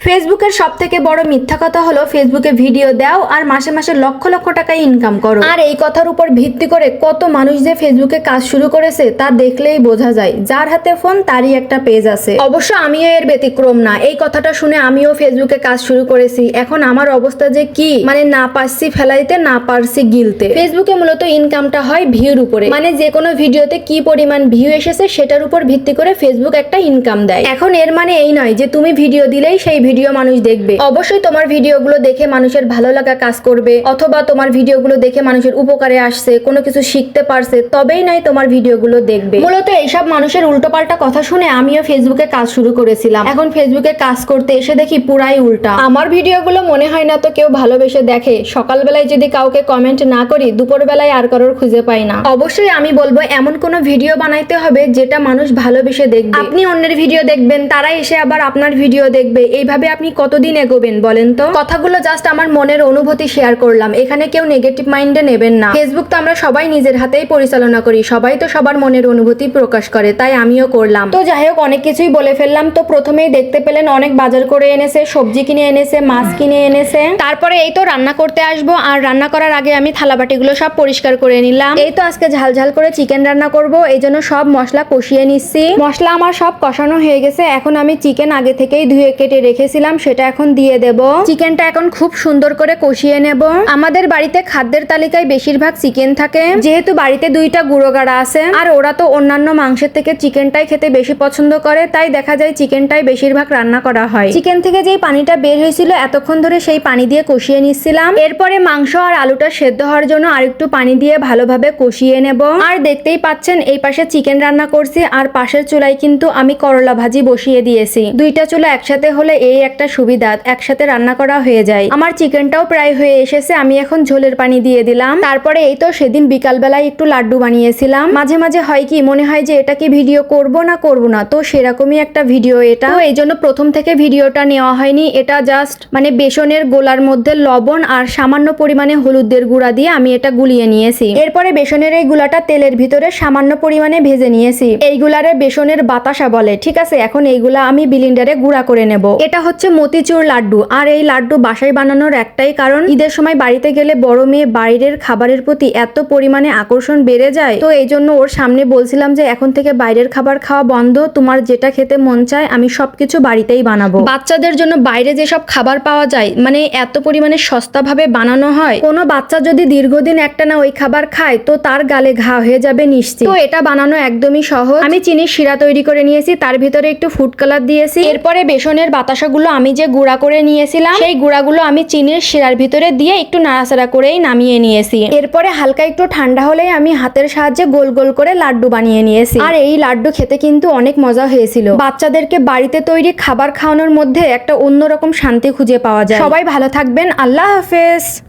ফেসবুকের সব থেকে বড় মিথ্যা কথা হলো ফেসবুকে ভিডিও দাও আর মাসে মাসে লক্ষ লক্ষ টাকা ইনকাম করো। আর এই কথার উপর ভিত্তি করে কত মানুষ যে ফেসবুকে কাজ শুরু করেছে তা দেখলেই বোঝা যায়। যার হাতে ফোন তারই একটা পেজ আছে। অবশ্য আমিও এর ব্যতিক্রম না। এই কথাটা শুনে আমিও ফেসবুকে কাজ শুরু করেছি। এখন আমার অবস্থা যে কি? মানে না পারছি ফেলাইতে, না পারছি গিলতে। ফেসবুকে মূলত ইনকামটা হয় ভিউর উপরে। মানে যে কোনো ভিডিওতে কি পরিমাণ ভিউ এসেছে সেটার উপর ভিত্তি করে ফেসবুক একটা ইনকাম দেয়। এখন এর মানে এই নয় যে তুমি ভিডিও দিলেই সেই ভিডিও মানুষ দেখবে। অবশ্যই তোমার ভিডিওগুলো দেখে মানুষের ভালো লাগা কাজ করবে, অথবা তোমার ভিডিওগুলো দেখে মানুষের উপকারে আসছে, কোনো কিছু শিখতে পারছে, তবেই নাই তোমার ভিডিওগুলো দেখবে। মূলত এইসব মানুষের উল্টোপাল্টা কথা শুনে আমিও ফেসবুকে কাজ শুরু করেছিলাম। এখন ফেসবুকে কাজ করতে এসে দেখি পুরাই উল্টা। আমার ভিডিওগুলো মনে হয় না তো কেউ ভালোবেসে দেখে। সকালবেলায় যদি কাউকে কমেন্ট না করি, দুপুরবেলায় আর কারোর খুঁজে পাই না। অবশ্যই আমি বলব, এমন কোনো ভিডিও বানাইতে হবে যেটা মানুষ ভালোবেসে দেখবে। আপনি অন্যের ভিডিও দেখবেন, তারা এসে আবার আপনার ভিডিও দেখবে। এইভাবে আপনি কতদিন এগোবেন বলেন তো? কথাগুলো জাস্ট আমার মনের অনুভূতি শেয়ার করলাম। এখানে কেউ নেগেটিভ মাইন্ডে নেবেন না। ফেসবুক তো আমরা সবাই নিজের হাতেই পরিচালনা করি। সবাই তো সবার মনের অনুভূতি প্রকাশ করে, তাই আমিও করলাম। তো যাই হোক, অনেক কিছুই বলে ফেললাম। তো প্রথমেই দেখতে পেলেন অনেক বাজার করে এনেছে, সবজি কিনে এনেছে, মাছ কিনে এনেছে। তারপরে এই তো রান্না করতে আসব। আর রান্না করার আগে আমি থালাবাটিগুলো সব পরিষ্কার করে নিলাম। এই তো আজকে ঝাল ঝাল করে চিকেন রান্না করব। এই জন্য সব মশলা কষিয়ে নিচ্ছি। মশলা আমার সব কষানো হয়ে গেছে। এখন আমি চিকেন আগে থেকেই ধুয়ে কেটে রেখেছিলাম সেটা এখন দিয়ে দেব। চিকেনটা এখন খুব সুন্দর করে কষিয়ে নেব। আমাদের বাড়িতে খাদ্যের তালিকায় বেশিরভাগ চিকেন থাকে। যেহেতু বাড়িতে দুইটা গুঁড়ো গাড়া আছে আর ওরা তো অন্যান্য মাংসের থেকে চিকেনটাই খেতে বেশি পছন্দ করে তাই দেখা যায় চিকেনটাই বেশিরভাগ রান্না করা হয়। চিকেন থেকে যেই পানিটা বের হয়েছিল এতক্ষণ ধরে সেই পানি দিয়ে কষিয়ে নিচ্ছিলাম। এরপরে মাংস আর আলুটা সেদ্ধ হওয়ার জন্য আরেকটু পানি দিয়ে ভালোভাবে কষিয়ে নেব। আর দেখতেই পাচ্ছেন এই পাশে চিকেন রান্না করছি আর পাশের চুলায় কিন্তু আমি করলা ভাজি বসিয়ে দিয়েছি। দুইটা চুলা একসাথে হলে এই একটা সুবিধা, একসাথে রান্না করা হয়ে যায়। আমার চিকেনটাও প্রায় হয়ে এসেছে, আমি এখন ঝোলের পানি দিয়ে দিলাম। তারপরে এই তো সেদিন বিকালবেলায় একটু লাড্ডু বানিয়েছিলাম। মাঝে মাঝে হয় কি, মনে হয় যে এটা কি ভিডিও করব না করব না, তো সেরকমই একটা ভিডিও এটা। এই জন্য প্রথম থেকে ভিডিওটা নেওয়া হয়নি, এটা জাস্ট মানে বেসনের গোলার মধ্যে লবণ আর সামান্য পরিমাণে হলুদের গুঁড়া দিয়ে আমি এটা গুলিয়ে নিয়েছি। এরপরে বেসনের এই গুলাটা তেলের ভিতরে সামান্য পরিমাণে ভেজে নিয়েছি। এইগুলারে বেসনের বাতাসা বলে, ঠিক আছে? এখন এইগুলা আমি বিলিন্ডারে গুঁড়া করে নেব। এটা হচ্ছে মতিচুর লাড্ডু। আর এই লাড্ডু বাসায় বানানোর একটাই কারণ, ঈদের সময় বাড়িতে গেলে বড় মেয়ে বাইরের খাবারের প্রতি এত পরিমাণে আকর্ষণ বেড়ে যায়। তো এই জন্য ওর সামনে বলছিলাম যে, এখন থেকে বাইরের খাবার খাওয়া বন্ধ, তোমার যেটা খেতে মন চায়, আমি সবকিছু বাড়িতেই বানাবো। বাচ্চাদের জন্য বাইরে যেসব খাবার পাওয়া যায় মানে এত পরিমাণে সস্তাভাবে বানানো হয়, কোনো বাচ্চা যদি দীর্ঘদিন একটা না ওই খাবার খায়, তো তার গালে ঘা হয়ে যাবে নিশ্চিত। তো এটা বানানো একদমই সহজ। আমি চিনির শিরা তৈরি করে নিয়েছি, তার ভিতরে একটু ফুড কালার দিয়েছি। এরপরে বেসনের বাতাসাগুলো আমি যে গুঁড়া করে নিয়েছিলাম, সেই গুঁড়াগুলো আমি চিনির শিরার ভিতরে দিয়ে একটু নাড়াচাড়া করেই নামিয়ে নিয়েছি। এরপরে হালকা একটু ঠান্ডা হলেই আমি হাতের সাহায্যে গোল গোল করে লাড্ডু বানিয়ে নিয়েছি। আর এই লাড্ডু খেতে কিন্তু অনেক মজা হয়েছিল। বাচ্চাদেরকে বাড়িতে তৈরি খাবার খাওয়ানোর মধ্যে একটা অন্যরকম শান্তি খুঁজে পাওয়া যায়। সবাই ভালো থাকবেন। আল্লাহ হাফেজ।